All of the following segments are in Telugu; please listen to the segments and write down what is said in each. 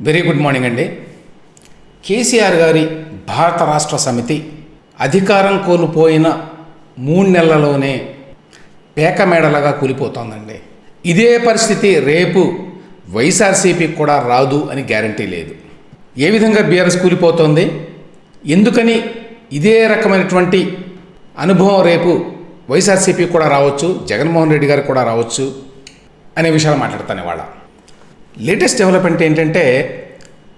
వెరీ గుడ్ మార్నింగ్ అండి. కేసీఆర్ గారి భారత రాష్ట్ర సమితి అధికారం కోల్పోయిన మూడు నెలలలోనే పేకమేడలగా కూలిపోతోందండి. ఇదే పరిస్థితి రేపు వైఎస్ఆర్సీపీకి కూడా రాదు అని గ్యారంటీ లేదు. ఏ విధంగా బీఆర్ఎస్ కూలిపోతోంది? ఎందుకని ఇదే రకమైనటువంటి అనుభవం రేపు వైఎస్ఆర్సీపీకి కూడా రావచ్చు జగన్మోహన్ రెడ్డి గారికి కూడా రావచ్చు అనే విషయాలు మాట్లాడతాను ఇవాళ. లేటెస్ట్ డెవలప్మెంట్ ఏంటంటే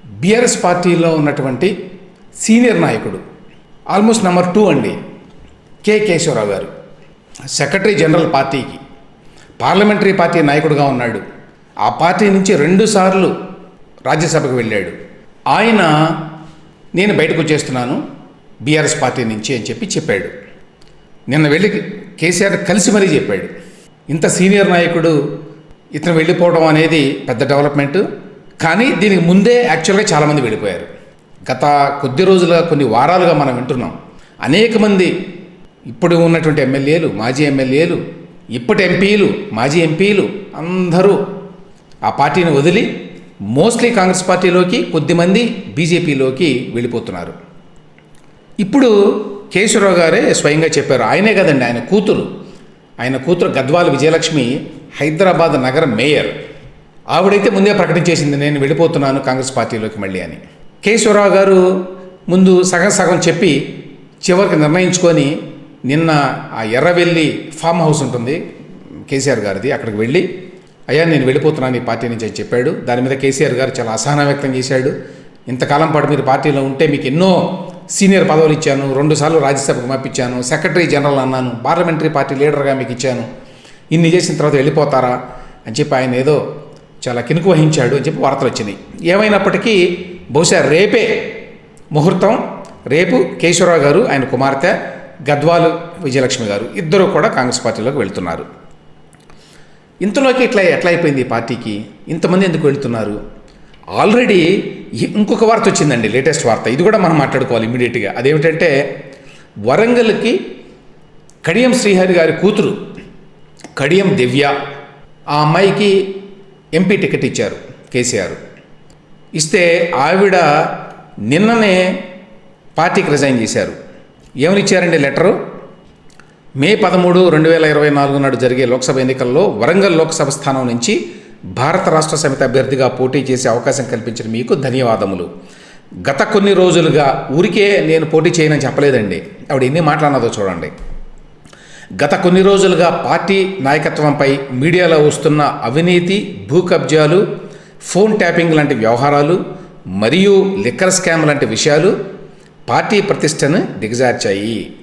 బీఆర్ఎస్ పార్టీలో ఉన్నటువంటి సీనియర్ నాయకుడు ఆల్మోస్ట్ నెంబర్ టూ అండి K Keshava Rao garu. Secretary general పార్టీకి పార్లమెంటరీ పార్టీ నాయకుడుగా ఉన్నాడు. ఆ పార్టీ నుంచి రెండుసార్లు రాజ్యసభకు వెళ్ళాడు. ఆయన నేను బయటకు వచ్చేస్తున్నాను బీఆర్ఎస్ పార్టీ నుంచి అని చెప్పి చెప్పాడు. నిన్న వెళ్ళి కేసీఆర్ కలిసి మరీ చెప్పాడు. ఇంత సీనియర్ నాయకుడు ఇతను వెళ్ళిపోవడం అనేది పెద్ద డెవలప్మెంట్. కానీ దీనికి ముందే యాక్చువల్గా చాలామంది వెళ్ళిపోయారు. గత కొద్ది రోజులుగా కొన్ని వారాలుగా మనం వింటున్నాం. అనేక మంది ఇప్పుడు ఉన్నటువంటి ఎమ్మెల్యేలు మాజీ ఎమ్మెల్యేలు ఇప్పటి ఎంపీలు మాజీ ఎంపీలు అందరూ ఆ పార్టీని వదిలి మోస్ట్లీ కాంగ్రెస్ పార్టీలోకి కొద్దిమంది బీజేపీలోకి వెళ్ళిపోతున్నారు. ఇప్పుడు కేశవరావు గారే స్వయంగా చెప్పారు. ఆయనే కదండి ఆయన కూతురు. ఆయన కూతురు గద్వాల విజయలక్ష్మి హైదరాబాద్ నగర మేయర్. ఆవిడైతే ముందే ప్రకటించేసింది నేను వెళ్ళిపోతున్నాను కాంగ్రెస్ పార్టీలోకి మళ్ళీ అని. కేశవరావు గారు ముందు సగం సగం చెప్పి చివరికి నిర్ణయించుకొని నిన్న ఆ ఎర్రవెల్లి ఫామ్ హౌస్ ఉంటుంది కేసీఆర్ గారిది అక్కడికి వెళ్ళి అయ్యా నేను వెళ్ళిపోతున్నాను ఈ పార్టీ నుంచి అని చెప్పాడు. దాని మీద కేసీఆర్ గారు చాలా అసహనం వ్యక్తం చేశాడు. ఇంతకాలం పాటు మీరు పార్టీలో ఉంటే మీకు ఎన్నో సీనియర్ పదవులు ఇచ్చాను రెండుసార్లు రాజ్యసభకు పంపించాను సెక్రటరీ జనరల్ అన్నాను పార్లమెంటరీ పార్టీ లీడర్గా మీకు ఇచ్చాను. ఇన్ని చేసిన తర్వాత వెళ్ళిపోతారా? అని చెప్పి ఆయన ఏదో చాలా కినుకు వహించాడు అని చెప్పి వార్తలు వచ్చినాయి. ఏమైనప్పటికీ బహుశా రేపే ముహూర్తం రేపు కేశవరావు గారు ఆయన కుమార్తె గద్వాలు విజయలక్ష్మి గారు ఇద్దరు కూడా కాంగ్రెస్ పార్టీలోకి వెళ్తున్నారు. ఇంతలోకి ఇట్లా ఎట్లా అయిపోయింది ఈ పార్టీకి? ఇంతమంది ఎందుకు వెళ్తున్నారు? ఆల్రెడీ ఇంకొక వార్త వచ్చిందండి లేటెస్ట్ వార్త. ఇది కూడా మనం మాట్లాడుకోవాలి ఇమీడియట్గా అదేమిటంటే వరంగల్కి కడియం శ్రీహరి గారి కూతురు కడియం దివ్య ఆ అమ్మాయికి ఎంపీ టికెట్ ఇచ్చారు కేసీఆర్. ఇస్తే ఆవిడ నిన్ననే పార్టీకి రిజైన్ చేశారు. ఏమని ఇచ్చారండి లెటరు? మే పదమూడు రెండు వేల ఇరవై నాలుగు నాడు జరిగే లోక్సభ ఎన్నికల్లో వరంగల్ లోక్సభ స్థానం నుంచి భారత రాష్ట్ర సమితి అభ్యర్థిగా పోటీ చేసే అవకాశం కల్పించిన మీకు ధన్యవాదములు. గత కొన్ని రోజులుగా ఊరికే నేను పోటీ చేయనని చెప్పలేదండి. ఆవిడ ఎన్ని మాట్లాడినదో చూడండి. గత కొన్ని రోజులుగా పార్టీ నాయకత్వంపై మీడియాలో వస్తున్న అవినీతి భూ కబ్జాలు ఫోన్ ట్యాపింగ్ లాంటి వ్యవహారాలు మరియు లిక్కర్ స్కామ్ లాంటి విషయాలు పార్టీ ప్రతిష్టను దిగజార్చాయి.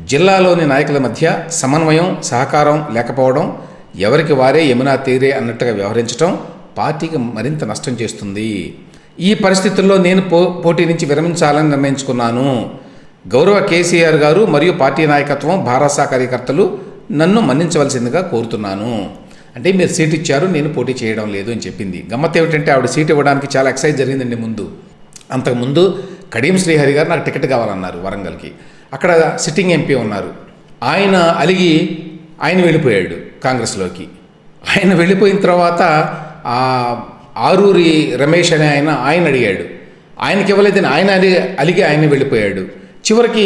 జిల్లాలోని నాయకుల మధ్య సమన్వయం సహకారం లేకపోవడం ఎవరికి వారే యమునా తీరే అన్నట్టుగా వ్యవహరించడం పార్టీకి మరింత నష్టం చేస్తుంది. ఈ పరిస్థితుల్లో నేను పో పోటీ నుంచి విరమించాలని నిర్ణయించుకున్నాను. గౌరవ కేసీఆర్ గారు మరియు పార్టీ నాయకత్వం భారసా కార్యకర్తలు నన్ను మన్నించవలసిందిగా కోరుతున్నాను. అంటే మీరు సీట్ ఇచ్చారు నేను పోటీ చేయడం లేదు అని చెప్పింది. గమ్మత్ ఏమిటంటే ఆవిడ సీట్ ఇవ్వడానికి చాలా ఎక్సైజ్ జరిగిందండి ముందు. అంతకుముందు కడియం శ్రీహరి గారు నాకు టికెట్ కావాలన్నారు వరంగల్కి. అక్కడ సిట్టింగ్ ఎంపీ ఉన్నారు. ఆయన అలిగి ఆయన వెళ్ళిపోయాడు కాంగ్రెస్లోకి. ఆయన వెళ్ళిపోయిన తర్వాత ఆ ఆరూరి రమేష్ అనే ఆయన ఆయన అడిగాడు. ఆయనకి ఇవ్వలేదని ఆయన అలిగి ఆయన వెళ్ళిపోయాడు. చివరికి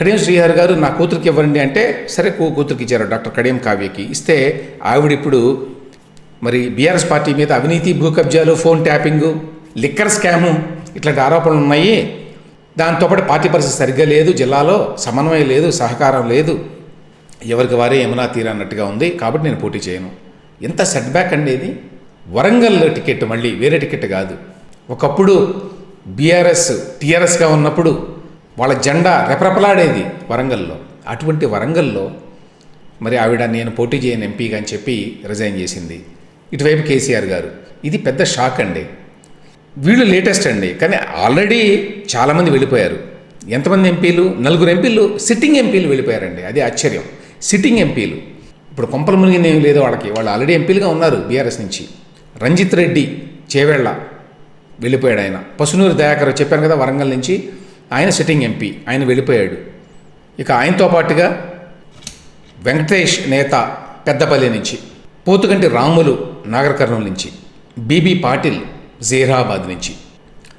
కడియం శ్రీహరి గారు నా కూతురికి ఇవ్వండి అంటే సరే కూ కూతురికి ఇచ్చారు డాక్టర్ కడియం కావ్యకి. ఇస్తే ఆవిడ ఇప్పుడు మరి బీఆర్ఎస్ పార్టీ మీద అవినీతి భూ కబ్జాలు ఫోన్ ట్యాపింగు లిక్కర్ స్కాము ఇట్లాంటి ఆరోపణలు ఉన్నాయి. దాంతోపాటు పార్టీ పరిస్థితి సరిగ్గా లేదు జిల్లాలో సమన్వయం లేదు సహకారం లేదు. ఎవరికి వారే యమునా తీరన్నట్టుగా ఉంది. కాబట్టి నేను పోటీ చేయను. ఎంత సెట్ బ్యాక్ అండి ఇది. వరంగల్ టికెట్ మళ్ళీ వేరే టికెట్ కాదు. ఒకప్పుడు బీఆర్ఎస్ టీఆర్ఎస్గా ఉన్నప్పుడు వాళ్ళ జెండా రెపరెపలాడేది వరంగల్లో. అటువంటి వరంగల్లో మరి ఆవిడ నేను పోటీ చేయను ఎంపీగా అని చెప్పి రిజైన్ చేసింది. ఇటువైపు కేసీఆర్ గారు. ఇది పెద్ద షాక్ అండి. వీళ్ళు లేటెస్ట్ అండి. కానీ ఆల్రెడీ చాలామంది వెళ్ళిపోయారు. ఎంతమంది ఎంపీలు? నలుగురు ఎంపీలు సిట్టింగ్ ఎంపీలు వెళ్ళిపోయారండి. అది ఆశ్చర్యం. సిట్టింగ్ ఎంపీలు. ఇప్పుడు కొంపల మునిగింది ఏం లేదు వాళ్ళకి. వాళ్ళు ఆల్రెడీ ఎంపీలుగా ఉన్నారు బీఆర్ఎస్ నుంచి. రంజిత్ రెడ్డి చేవేళ్ళ వెళ్ళిపోయాడు ఆయన. పసునూరు దయాకర్ చెప్పాను కదా వరంగల్ నుంచి. ఆయన సిట్టింగ్ ఎంపీ ఆయన వెళ్ళిపోయాడు. ఇక ఆయనతో పాటుగా వెంకటేష్ నేత పెద్దపల్లి నుంచి పోతుగంటి రాములు నాగర్ నుంచి బీబీ పాటిల్ జీరాబాద్ నుంచి.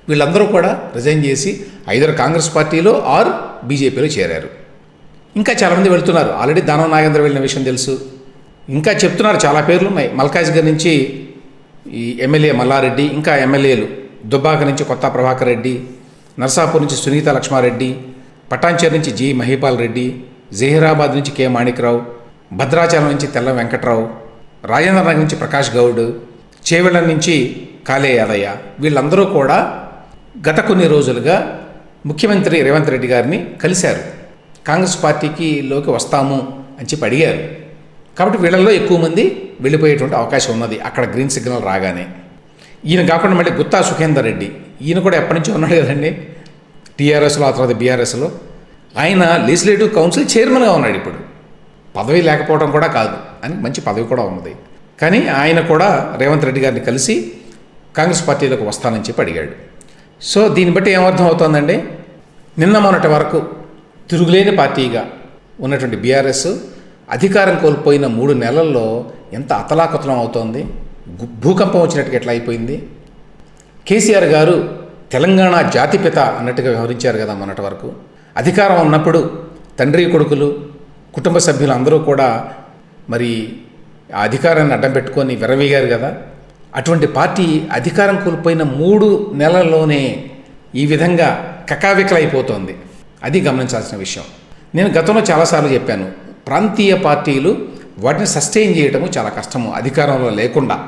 వీళ్ళందరూ కూడా రిజైన్ చేసి ఐదరు కాంగ్రెస్ పార్టీలో ఆర్ బీజేపీలో చేరారు. ఇంకా చాలామంది వెళ్తున్నారు. ఆల్రెడీ దానవ నాగేంద్ర వెళ్ళిన విషయం తెలుసు. ఇంకా చెప్తున్నారు చాలా పేర్లు ఉన్నాయి. మల్కాజ్ గారి నుంచి ఈ ఎమ్మెల్యే మల్లారెడ్డి ఇంకా ఎమ్మెల్యేలు దుబ్బాక నుంచి కొత్త ప్రభాకర్ రెడ్డి నర్సాపూర్ నుంచి సునీత లక్ష్మారెడ్డి పటాన్చేరు నుంచి జి మహిపాల్ రెడ్డి జహీరాబాద్ నుంచి కె మాణిక్రావు భద్రాచలం నుంచి తెల్ల వెంకట్రావు రాజేంద్ర నగర్ నుంచి ప్రకాష్ గౌడ్ చేవెళ్ళ నుంచి కాలే యాదయ్య. వీళ్ళందరూ కూడా గత కొన్ని రోజులుగా ముఖ్యమంత్రి రేవంత్ రెడ్డి గారిని కలిశారు. కాంగ్రెస్ పార్టీకి లోకి వస్తాము అని చెప్పి అడిగారు. కాబట్టి వీళ్ళల్లో ఎక్కువ మంది వెళ్ళిపోయేటువంటి అవకాశం ఉన్నది. అక్కడ గ్రీన్ సిగ్నల్ రాగానే. ఈయన కాకుండా మళ్ళీ గుత్తా సుఖేందర్ రెడ్డి. ఈయన కూడా ఎప్పటి నుంచో ఉన్నాడు కదండి. టీఆర్ఎస్లో ఆ తర్వాత బీఆర్ఎస్లో. ఆయన లెజిస్లేటివ్ కౌన్సిల్ చైర్మన్గా ఉన్నాడు ఇప్పుడు. పదవి లేకపోవడం కూడా కాదు. అని మంచి పదవి కూడా ఉన్నది. కానీ ఆయన కూడా రేవంత్ రెడ్డి గారిని కలిసి కాంగ్రెస్ పార్టీలోకి వస్తానని చెప్పి అడిగాడు. సో దీన్ని బట్టి ఏమర్థం అవుతోందండి నిన్న మొన్నటి వరకు తిరుగులేని పార్టీగా ఉన్నటువంటి బీఆర్ఎస్ అధికారం కోల్పోయిన మూడు నెలల్లో ఎంత అతలాకుతలం అవుతోంది? భూకంపం వచ్చినట్టుగా ఎట్లా అయిపోయింది? కేసీఆర్ గారు తెలంగాణ జాతిపిత అన్నట్టుగా వ్యవహరించారు కదా మొన్నటి వరకు. అధికారం ఉన్నప్పుడు తండ్రి కొడుకులు కుటుంబ సభ్యులు అందరూ కూడా మరి ఆ అధికారాన్ని అడ్డం పెట్టుకొని విరవీగారు కదా. అటువంటి పార్టీ అధికారం కోల్పోయిన మూడు నెలల్లోనే ఈ విధంగా కకావికలైపోతోంది. అది గమనించాల్సిన విషయం. నేను గతంలో చాలాసార్లు చెప్పాను ప్రాంతీయ పార్టీలు వాటిని సస్టైన్ చేయటము చాలా కష్టము అధికారంలో లేకుండా.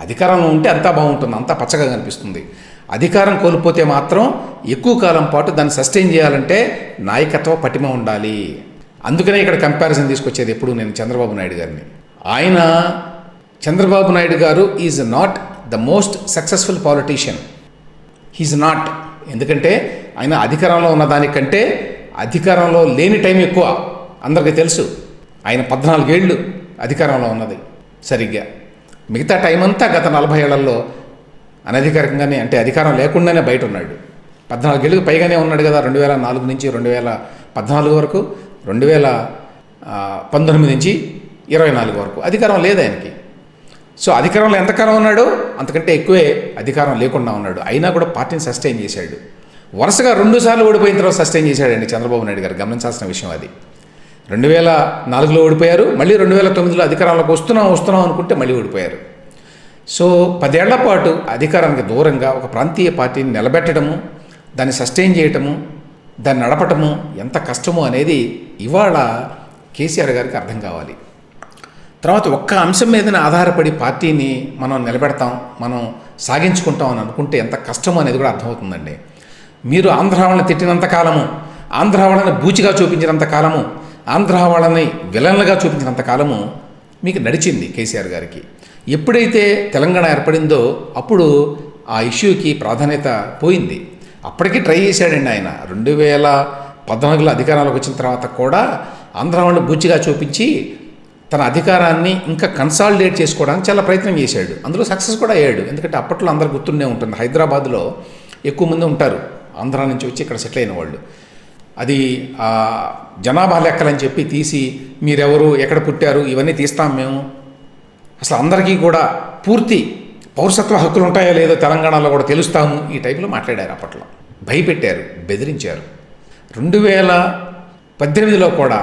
అధికారంలో ఉంటే అంతా బాగుంటుంది అంతా పచ్చగా కనిపిస్తుంది. అధికారం కోల్పోతే మాత్రం ఎక్కువ కాలం పాటు దాన్ని సస్టైన్ చేయాలంటే నాయకత్వ పటిమ ఉండాలి. అందుకనే ఇక్కడ కంపారిజన్ తీసుకొచ్చేది ఎప్పుడు నేను చంద్రబాబు నాయుడు గారిని. ఆయన Chandrababu Naidu garu is not the most successful politician he's not ఎందుకంటే ఆయన అధికారంలో ఉన్న దానికంటే అధికారంలో లేని టైం ఎక్కువ. అందరికీ తెలుసు. ఆయన పద్నాలుగేళ్ళు అధికారంలో ఉన్నది సరిగ్గా. మిగతా టైం అంతా గత నలభై ఏళ్ళలో అనధికారికంగానే అంటే అధికారం లేకుండానే బయట ఉన్నాడు పద్నాలుగు ఏళ్ళకి పైగానే ఉన్నాడు కదా రెండు వేల నాలుగు నుంచి రెండు వేల పద్నాలుగు వరకు రెండు వేల పంతొమ్మిది నుంచి ఇరవై నాలుగు వరకు. అధికారం లేదు ఆయనకి. సో అధికారంలో ఎంతకాలం ఉన్నాడు? అంతకంటే ఎక్కువే అధికారం లేకుండా ఉన్నాడు. అయినా కూడా పార్టీని సస్టైన్ చేశాడు. వరుసగా రెండుసార్లు ఓడిపోయిన తర్వాత సస్టైన్ చేశాడండి చంద్రబాబు నాయుడు గారు. గమనించాల్సిన విషయం అది. రెండు వేల నాలుగులో ఓడిపోయారు మళ్ళీ రెండు వేల తొమ్మిదిలో అధికారంలోకి వస్తున్నాం వస్తున్నాం అనుకుంటే మళ్ళీ ఓడిపోయారు. సో పదేళ్ళ పాటు అధికారానికి దూరంగా ఒక ప్రాంతీయ పార్టీని నిలబెట్టడము దాన్ని సస్టైన్ చేయటము దాన్ని నడపటము ఎంత కష్టమో అనేది ఇవాళ కేసీఆర్ గారికి అర్థం కావాలి. తర్వాత ఒక్క అంశం మీదనే ఆధారపడి పార్టీని మనం నిలబెడతాం మనం సాగించుకుంటాం అని అనుకుంటే ఎంత కష్టమో అనేది కూడా అర్థమవుతుందండి. మీరు ఆంధ్ర వాళ్ళని తిట్టినంత కాలము ఆంధ్ర వాళ్ళని బూచిగా చూపించినంత కాలము ఆంధ్ర వాళ్ళని విలన్లుగా చూపించినంత కాలము మీకు నడిచింది కేసీఆర్ గారికి. ఎప్పుడైతే తెలంగాణ ఏర్పడిందో అప్పుడు ఆ ఇష్యూకి ప్రాధాన్యత పోయింది. అప్పటికి ట్రై చేశాడండి ఆయన. రెండు వేల పద్నాలుగులో అధికారంలోకి వచ్చిన తర్వాత కూడా ఆంధ్ర వాళ్ళని బూచిగా చూపించి తన అధికారాన్ని ఇంకా కన్సాలిడేట్ చేసుకోవడానికి చాలా ప్రయత్నం చేశాడు. అందులో సక్సెస్ కూడా అయ్యాడు. ఎందుకంటే అప్పట్లో అందరు గుర్తుండే ఉంటుంది. హైదరాబాద్లో ఎక్కువ మంది ఉంటారు. ఆంధ్ర నుంచి వచ్చి ఇక్కడ సెటిల్ అయిన వాళ్ళు. అది జనాభా లెక్కలని చెప్పి తీసి మీరెవరు? ఎక్కడ పుట్టారు? ఇవన్నీ తీస్తాం మేము. అసలు అందరికీ కూడా పూర్తి పౌరసత్వ హక్కులు ఉంటాయో లేదో తెలంగాణలో కూడా తెలుస్తాము. ఈ టైపులో మాట్లాడారు అప్పట్లో. భయపెట్టారు బెదిరించారు. రెండు వేల పద్దెనిమిదిలో కూడా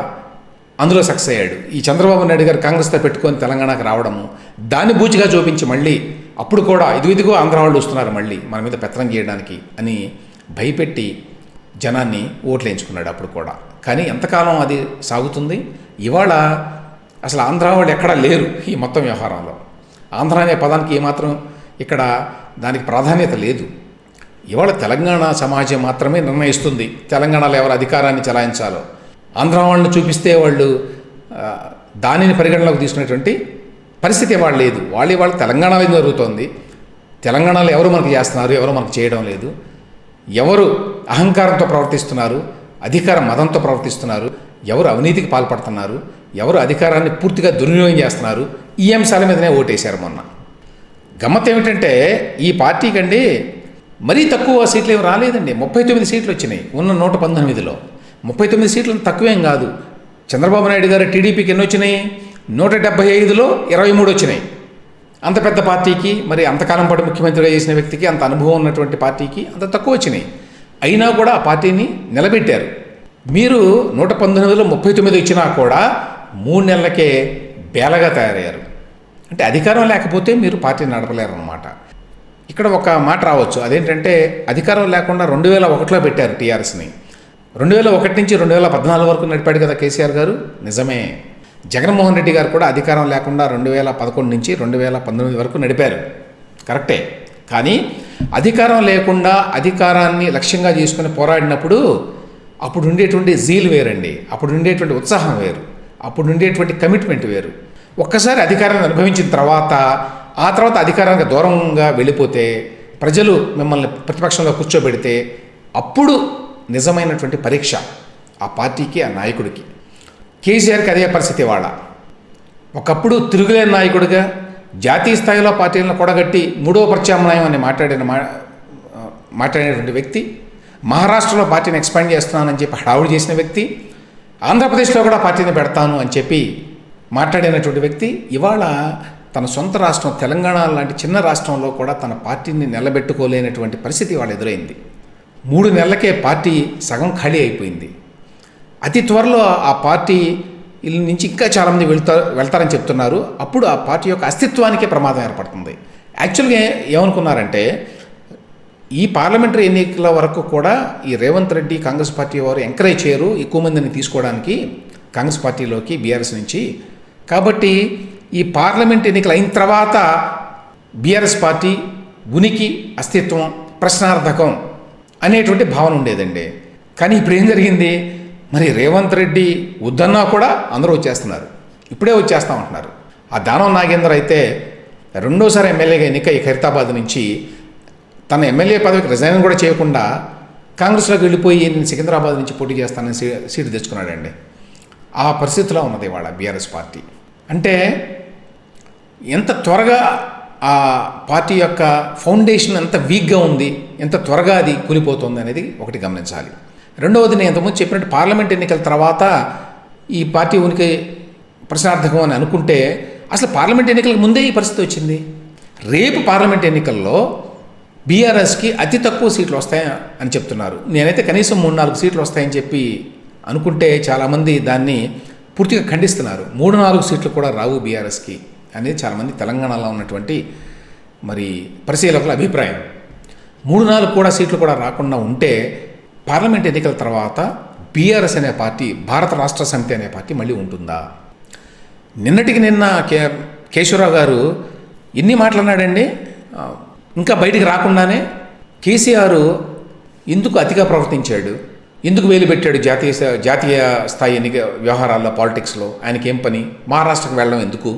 అందులో సక్సెస్ అయ్యాడు. ఈ చంద్రబాబు నాయుడు గారు కాంగ్రెస్తో పెట్టుకొని తెలంగాణకు రావడము దాన్ని బూచిగా చూపించి మళ్ళీ అప్పుడు కూడా ఇదిగో ఆంధ్ర వాళ్ళు వస్తున్నారు మళ్ళీ మన మీద పెత్తనం చేయడానికి అని భయపెట్టి జనాన్ని ఓట్లు వేయించుకున్నాడు అప్పుడు కూడా. కానీ ఎంతకాలం అది సాగుతుంది? ఇవాళ అసలు ఆంధ్ర వాళ్ళు ఎక్కడా లేరు ఈ మొత్తం వ్యవహారంలో. ఆంధ్ర అనే పదానికి ఏమాత్రం ఇక్కడ దానికి ప్రాధాన్యత లేదు. ఇవాళ తెలంగాణ సమాజం మాత్రమే నిర్ణయిస్తుంది తెలంగాణలో ఎవరు అధికారాన్ని చలాయించాలో. ఆంధ్ర వాళ్ళని చూపిస్తే వాళ్ళు దానిని పరిగణలోకి తీసుకునేటువంటి పరిస్థితి వాళ్ళు లేదు. వాళ్ళు ఇవాళ తెలంగాణలో జరుగుతోంది? తెలంగాణలో ఎవరు మనకు చేస్తున్నారు? ఎవరు మనకు చేయడం లేదు? ఎవరు అహంకారంతో ప్రవర్తిస్తున్నారు అధికార మదంతో ప్రవర్తిస్తున్నారు ఎవరు అవినీతికి పాల్పడుతున్నారు ఎవరు అధికారాన్ని పూర్తిగా దుర్వినియోగం చేస్తున్నారు ఈ అంశాల మీదనే ఓటేశారు మొన్న. గమ్మత్ ఏమిటంటే ఈ పార్టీకి అండి మరీ తక్కువ సీట్లు ఏమి రాలేదండి. ముప్పై తొమ్మిది సీట్లు వచ్చినాయి ఉన్న నూట పంతొమ్మిదిలో. ముప్పై తొమ్మిది సీట్లు తక్కువేం కాదు. చంద్రబాబు నాయుడు గారు టీడీపీకి ఎన్ని వచ్చినాయి? నూట డెబ్బై ఐదులో ఇరవై మూడు వచ్చినాయి. అంత పెద్ద పార్టీకి మరి అంతకాలం పాటు ముఖ్యమంత్రిగా చేసిన వ్యక్తికి అంత అనుభవం ఉన్నటువంటి పార్టీకి అంత తక్కువ వచ్చినాయి. అయినా కూడా ఆ పార్టీని నిలబెట్టారు. మీరు నూట పంతొమ్మిదిలో ముప్పై తొమ్మిది వచ్చినా కూడా మూడు నెలలకే బేలగా తయారయ్యారు. అంటే అధికారం లేకపోతే మీరు పార్టీని నడపలేరన్నమాట. ఇక్కడ ఒక మాట రావచ్చు. అదేంటంటే అధికారం లేకుండా రెండు వేల ఒకటిలో పెట్టారు టీఆర్ఎస్ని. రెండు వేల ఒకటి నుంచి రెండు వేల పద్నాలుగు వరకు నడిపాడు కదా కేసీఆర్ గారు? నిజమే. జగన్మోహన్ రెడ్డి గారు కూడా అధికారం లేకుండా రెండు వేల పదకొండు నుంచి రెండు వేల పంతొమ్మిది వరకు నడిపారు. కరెక్టే. కానీ అధికారం లేకుండా అధికారాన్ని లక్ష్యంగా చేసుకుని పోరాడినప్పుడు అప్పుడు ఉండేటువంటి జీల్ వేరండి. అప్పుడు ఉండేటువంటి ఉత్సాహం వేరు. అప్పుడు ఉండేటువంటి కమిట్మెంట్ వేరు. ఒక్కసారి అధికారాన్ని అనుభవించిన తర్వాత ఆ తర్వాత అధికారానికి దూరంగా వెళ్ళిపోతే ప్రజలు మిమ్మల్ని ప్రతిపక్షంలో కూర్చోబెడితే అప్పుడు నిజమైనటువంటి పరీక్ష ఆ పార్టీకి ఆ నాయకుడికి. కేసీఆర్కి అదే పరిస్థితి వాళ్ళ ఒకప్పుడు తిరుగులేని నాయకుడిగా జాతీయ స్థాయిలో పార్టీలను కూడగట్టి మూడో ప్రత్యామ్నాయం అని మాట్లాడిన మా మాట్లాడినటువంటి వ్యక్తి మహారాష్ట్రలో పార్టీని ఎక్స్పాండ్ చేస్తున్నానని చెప్పి హడావుడి చేసిన వ్యక్తి ఆంధ్రప్రదేశ్లో కూడా పార్టీని పెడతాను అని చెప్పి మాట్లాడినటువంటి వ్యక్తి ఇవాళ తన సొంత రాష్ట్రం తెలంగాణ లాంటి చిన్న రాష్ట్రంలో కూడా తన పార్టీని నిలబెట్టుకోలేనటువంటి పరిస్థితి వాళ్ళు ఎదురైంది. మూడు నెలలకే పార్టీ సగం ఖాళీ అయిపోయింది. అతి త్వరలో ఆ పార్టీ నుంచి ఇంకా చాలామంది వెళ్తారు వెళ్తారని చెప్తున్నారు. అప్పుడు ఆ పార్టీ యొక్క అస్తిత్వానికే ప్రమాదం ఏర్పడుతుంది. యాక్చువల్గా ఏమనుకున్నారంటే ఈ పార్లమెంటరీ ఎన్నికల వరకు కూడా ఈ రేవంత్ రెడ్డి కాంగ్రెస్ పార్టీ వారు ఎంకరేజ్ చేయరు ఎక్కువ మందిని తీసుకోవడానికి కాంగ్రెస్ పార్టీలోకి బీఆర్ఎస్ నుంచి. కాబట్టి ఈ పార్లమెంట్ ఎన్నికలు అయిన తర్వాత బీఆర్ఎస్ పార్టీ ఉనికి అస్తిత్వం ప్రశ్నార్థకం అనేటువంటి భావన ఉండేదండి. కానీ ఇప్పుడు ఏం జరిగింది? మరి రేవంత్ రెడ్డి వద్దన్నా కూడా అందరూ వచ్చేస్తున్నారు. ఇప్పుడే వచ్చేస్తామంటున్నారు ఆ దానం నాగేందర్ అయితే రెండోసారి ఎమ్మెల్యేగా ఎన్నిక ఈ ఖైరతాబాద్ నుంచి తన ఎమ్మెల్యే పదవికి రిజైన్ కూడా చేయకుండా కాంగ్రెస్లోకి వెళ్ళిపోయి నేను సికింద్రాబాద్ నుంచి పోటీ చేస్తానని సీ సీటు తెచ్చుకున్నాడండి. ఆ పరిస్థితిలో ఉన్నది ఇవాళ బీఆర్ఎస్ పార్టీ. అంటే ఎంత త్వరగా ఆ పార్టీ యొక్క ఫౌండేషన్ ఎంత వీక్గా ఉంది ఎంత త్వరగా అది కూలిపోతుంది అనేది ఒకటి గమనించాలి. రెండవది నేను ఇంతకుముందు చెప్పినట్టు పార్లమెంట్ ఎన్నికల తర్వాత ఈ పార్టీ ఉనికి ప్రశ్నార్థకం అని అనుకుంటే అసలు పార్లమెంట్ ఎన్నికలకు ముందే ఈ పరిస్థితి వచ్చింది. రేపు పార్లమెంట్ ఎన్నికల్లో బీఆర్ఎస్కి అతి తక్కువ సీట్లు వస్తాయి అని చెప్తున్నారు. నేనైతే కనీసం మూడు నాలుగు సీట్లు వస్తాయని చెప్పి అనుకుంటే చాలామంది దాన్ని పూర్తిగా ఖండిస్తున్నారు. మూడు నాలుగు సీట్లు కూడా రావు బీఆర్ఎస్కి అనేది చాలామంది తెలంగాణలో ఉన్నటువంటి మరి పరిశీలకుల అభిప్రాయం. మూడు నాలుగు కూడా సీట్లు కూడా రాకుండా ఉంటే పార్లమెంట్ ఎన్నికల తర్వాత బీఆర్ఎస్ అనే పార్టీ భారత రాష్ట్ర సమితి అనే పార్టీ మళ్ళీ ఉంటుందా? నిన్నటికి నిన్న కే కేశవరావు గారు ఎన్ని మాట్లాడినాడండి? ఇంకా బయటికి రాకుండానే కేసీఆర్ ఎందుకు అతిగా ప్రవర్తించాడు? ఎందుకు వేలు పెట్టాడు జాతీయ జాతీయ స్థాయి ఎన్నిక వ్యవహారాల్లో పాలిటిక్స్లో? ఆయనకి పని? మహారాష్ట్రకు వెళ్ళడం ఎందుకు?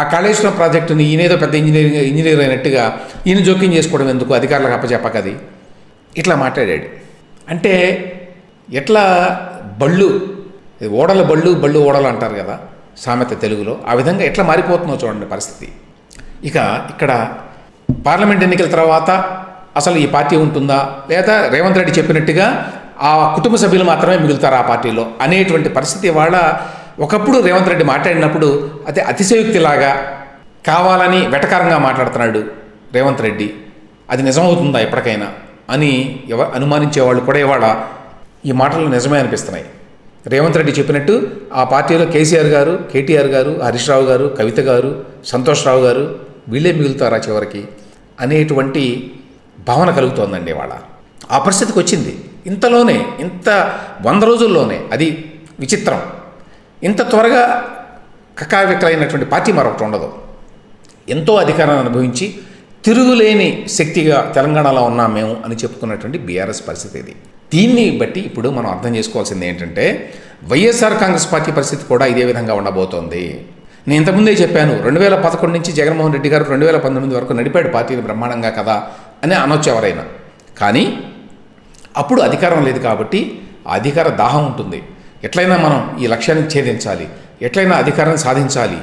ఆ కాళేశ్వరం ప్రాజెక్టుని ఈయనేదో పెద్ద ఇంజనీరింగ్ ఇంజనీర్ అయినట్టుగా ఈయన జోక్యం చేసుకోవడం ఎందుకు? అధికారులకు అప్పచెప్పకది ఇట్లా మాట్లాడాడు. అంటే ఎట్లా బళ్ళు ఓడల బళ్ళు బళ్ళు ఓడలు అంటారు కదా సామెత తెలుగులో ఆ విధంగా ఎట్లా మారిపోతుందో చూడండి పరిస్థితి. ఇక ఇక్కడ పార్లమెంట్ ఎన్నికల తర్వాత అసలు ఈ పార్టీ ఉంటుందా? లేదా రేవంత్ రెడ్డి చెప్పినట్టుగా ఆ కుటుంబ సభ్యులు మాత్రమే మిగులుతారు ఆ పార్టీలో అనేటువంటి పరిస్థితి వాళ్ళ ఒకప్పుడు రేవంత్ రెడ్డి మాట్లాడినప్పుడు అదే అతిశయోక్తిలాగా కావాలని వెటకారంగా మాట్లాడుతున్నాడు రేవంత్ రెడ్డి. అది నిజమవుతుందా ఎప్పటికైనా? అని ఎవ అనుమానించే వాళ్ళు కూడా ఇవాళ ఈ మాటలు నిజమే అనిపిస్తున్నాయి. రేవంత్ రెడ్డి చెప్పినట్టు ఆ పార్టీలో కేసీఆర్ గారు కేటీఆర్ గారు హరీష్ రావు గారు కవిత గారు సంతోష్ రావు గారు వీళ్ళే మిగులుతారా చివరికి అనేటువంటి భావన కలుగుతోందండి ఇవాళ. ఆ పరిస్థితికి వచ్చింది. ఇంతలోనే ఇంత వంద రోజుల్లోనే అది విచిత్రం. ఇంత త్వరగా కకావికలైనటువంటి పార్టీ మరొకటి ఉండదు. ఎంతో అధికారాన్ని అనుభవించి తిరుగులేని శక్తిగా తెలంగాణలో ఉన్నాం మేము అని చెప్పుకున్నటువంటి బీఆర్ఎస్ పరిస్థితి ఇది. దీన్ని బట్టి ఇప్పుడు మనం అర్థం చేసుకోవాల్సింది ఏంటంటే వైఎస్ఆర్ కాంగ్రెస్ పార్టీ పరిస్థితి కూడా ఇదే విధంగా ఉండబోతోంది. నేను ఇంతకుముందే చెప్పాను రెండు వేల పదకొండు నుంచి జగన్మోహన్ రెడ్డి గారు రెండు వేల పంతొమ్మిది వరకు నడిపాడు పార్టీని బ్రహ్మాండంగా కదా అని అనొచ్చు ఎవరైనా. కానీ అప్పుడు అధికారం లేదు కాబట్టి ఆ అధికార దాహం ఉంటుంది. ఎట్లయినా మనం ఈ లక్ష్యాన్ని ఛేదించాలి ఎట్లయినా అధికారాన్ని సాధించాలి.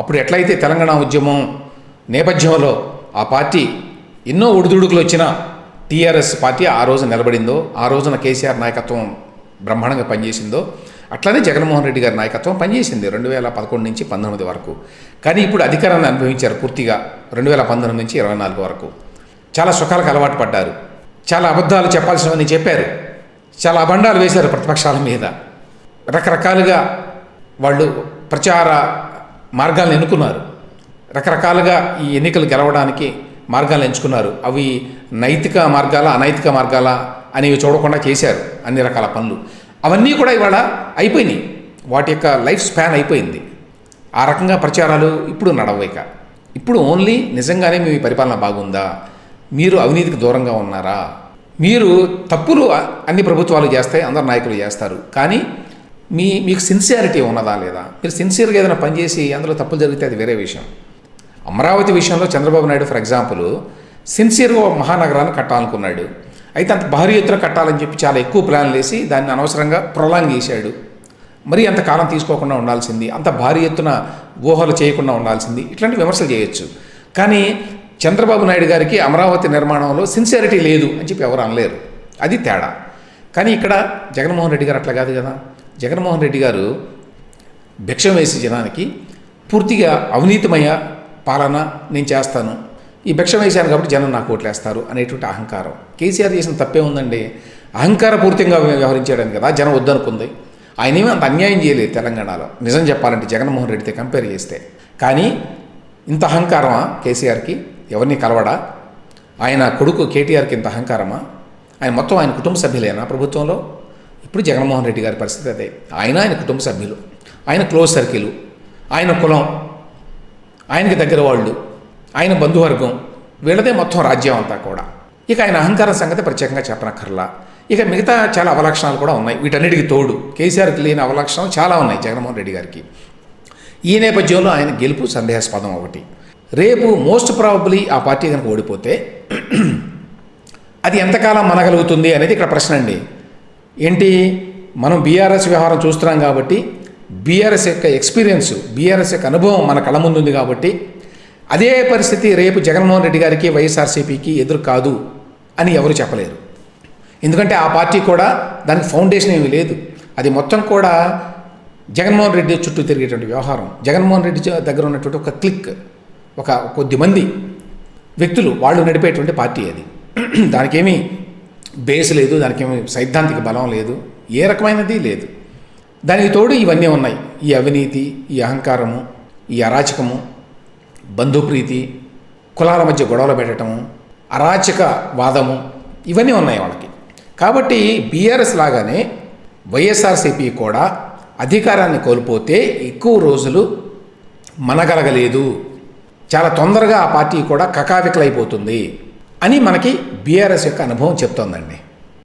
అప్పుడు ఎట్లయితే తెలంగాణ ఉద్యమం నేపథ్యంలో ఆ పార్టీ ఎన్నో ఒడిదుడుకులు వచ్చినా టీఆర్ఎస్ పార్టీ ఆ రోజు నిలబడిందో ఆ రోజున కేసీఆర్ నాయకత్వం బ్రహ్మాండంగా పనిచేసిందో అట్లానే జగన్మోహన్ రెడ్డి గారి నాయకత్వం పనిచేసింది రెండు వేల పదకొండు నుంచి పంతొమ్మిది వరకు. కానీ ఇప్పుడు అధికారాన్ని అనుభవించారు పూర్తిగా రెండు వేల పంతొమ్మిది నుంచి ఇరవై నాలుగు వరకు. చాలా సుఖాలకు అలవాటు పడ్డారు. చాలా అబద్ధాలు చెప్పాల్సినవన్నీ చెప్పారు. చాలా అబండాలు వేశారు ప్రతిపక్షాల మీద. రకరకాలుగా వాళ్ళు ప్రచార మార్గాలను ఎన్నుకున్నారు. రకరకాలుగా ఈ ఎన్నికలు గెలవడానికి మార్గాలు ఎంచుకున్నారు. అవి నైతిక మార్గాల అనైతిక మార్గాల అనేవి చూడకుండా చేశారు అన్ని రకాల పనులు. అవన్నీ కూడా ఇవాళ అయిపోయినాయి. వాటి యొక్క లైఫ్ స్పాన్ అయిపోయింది. ఆ రకంగా ప్రచారాలు ఇప్పుడు నడవైక ఇప్పుడు ఓన్లీ నిజంగానే మీ పరిపాలన బాగుందా? మీరు అవినీతికి దూరంగా ఉన్నారా? మీరు తప్పులు అన్ని ప్రభుత్వాలు చేస్తాయి అందరు నాయకులు చేస్తారు. కానీ మీ మీకు సిన్సియారిటీ ఉన్నదా లేదా? మీరు సిన్సియర్గా ఏదైనా పనిచేసి అందులో తప్పులు జరిగితే అది వేరే విషయం. అమరావతి విషయంలో చంద్రబాబు నాయుడు ఫర్ ఎగ్జాంపుల్ సిన్సియర్గా ఒక మహానగరాన్ని కట్టాలనుకున్నాడు. అయితే అంత భారీ ఎత్తున కట్టాలని చెప్పి చాలా ఎక్కువ ప్లాన్లు వేసి దాన్ని అనవసరంగా ప్రొలాంగ్ చేశాడు. మరి అంత కాలం తీసుకోకుండా ఉండాల్సింది అంత భారీ ఎత్తున ఊహలు చేయకుండా ఉండాల్సింది ఇట్లాంటి విమర్శలు చేయొచ్చు. కానీ చంద్రబాబు నాయుడు గారికి అమరావతి నిర్మాణంలో సిన్సియారిటీ లేదు అని చెప్పి ఎవరు అనలేరు. అది తేడా. కానీ ఇక్కడ జగన్మోహన్ రెడ్డి గారు అట్లా కాదు కదా. జగన్మోహన్ రెడ్డి గారు భిక్షం వేసి జనానికి పూర్తిగా అవినీతిమయ పాలన నేను చేస్తాను. ఈ భిక్షం వేశాను కాబట్టి జనం నాకు ఓట్లేస్తారు అనేటువంటి అహంకారం. కేసీఆర్ చేసిన తప్పే ఉందండి. అహంకారపూర్తిగా వ్యవహరించాడని కదా జనం వద్దనుకుంది. ఆయన ఏమీ అంత అన్యాయం చేయలేదు తెలంగాణలో. నిజం చెప్పాలంటే జగన్మోహన్ రెడ్డితో కంపేర్ చేస్తే. కానీ ఇంత అహంకారమా కేసీఆర్కి? ఎవరిని కలవడా? ఆయన కొడుకు కేటీఆర్కి ఇంత అహంకారమా? ఆయన మొత్తం ఆయన కుటుంబ సభ్యులేనా ప్రభుత్వంలో? ఇప్పుడు జగన్మోహన్ రెడ్డి గారి పరిస్థితి అదే. ఆయన ఆయన కుటుంబ సభ్యులు. ఆయన క్లోజ్ సర్కిల్. ఆయన కులం. ఆయనకి దగ్గర వాళ్ళు ఆయన బంధువర్గం వీళ్ళదే మొత్తం రాజ్యం అంతా కూడా. ఇక ఆయన అహంకారం సంగతి ప్రత్యేకంగా చెప్పనక్కర్లా. ఇక మిగతా చాలా అవలక్షణాలు కూడా ఉన్నాయి. వీటన్నిటికి తోడు కేసీఆర్కి లేని అవలక్షణాలు చాలా ఉన్నాయి జగన్మోహన్ రెడ్డి గారికి. ఈ నేపథ్యంలో ఆయన గెలుపు సందేహాస్పదం ఒకటి. రేపు మోస్ట్ ప్రాబబ్లీ ఆ పార్టీ కనుక ఓడిపోతే అది ఎంతకాలం మనగలుగుతుంది అనేది ఇక్కడ ప్రశ్న అండి. ఏంటి? మనం బీఆర్ఎస్ వ్యవహారం చూస్తున్నాం కాబట్టి బీఆర్ఎస్ యొక్క ఎక్స్పీరియన్స్ బీఆర్ఎస్ యొక్క అనుభవం మన కళ్ళ ముందుంది కాబట్టి అదే పరిస్థితి రేపు జగన్మోహన్ రెడ్డి గారికి వైఎస్ఆర్సీపీకి ఎదురు కాదు అని ఎవరు చెప్పలేరు. ఎందుకంటే ఆ పార్టీ కూడా దానికి ఫౌండేషన్ ఏమీ లేదు. అది మొత్తం కూడా జగన్మోహన్ రెడ్డి చుట్టూ తిరిగేటువంటి వ్యవహారం. జగన్మోహన్ రెడ్డి దగ్గర ఉన్నటువంటి ఒక క్లిక్ ఒక కొద్ది మంది వ్యక్తులు వాళ్ళు నడిపేటువంటి పార్టీ అది. దానికేమీ బేస్ లేదు దానికేమీ సైద్ధాంతిక బలం లేదు ఏ రకమైనది లేదు. దానికి తోడు ఇవన్నీ ఉన్నాయి. ఈ అవినీతి ఈ అహంకారము ఈ అరాచకము బంధుప్రీతి కులాల మధ్య గొడవలు పెట్టడము అరాచక వాదము ఇవన్నీ ఉన్నాయి వాళ్ళకి. కాబట్టి బీఆర్ఎస్ లాగానే వైఎస్ఆర్సీపీ కూడా అధికారాన్ని కోల్పోతే ఎక్కువ రోజులు మనగలగలేదు. చాలా తొందరగా ఆ పార్టీ కూడా కకావికలైపోతుంది అని మనకి బీఆర్ఎస్ యొక్క అనుభవం చెప్తోందండి.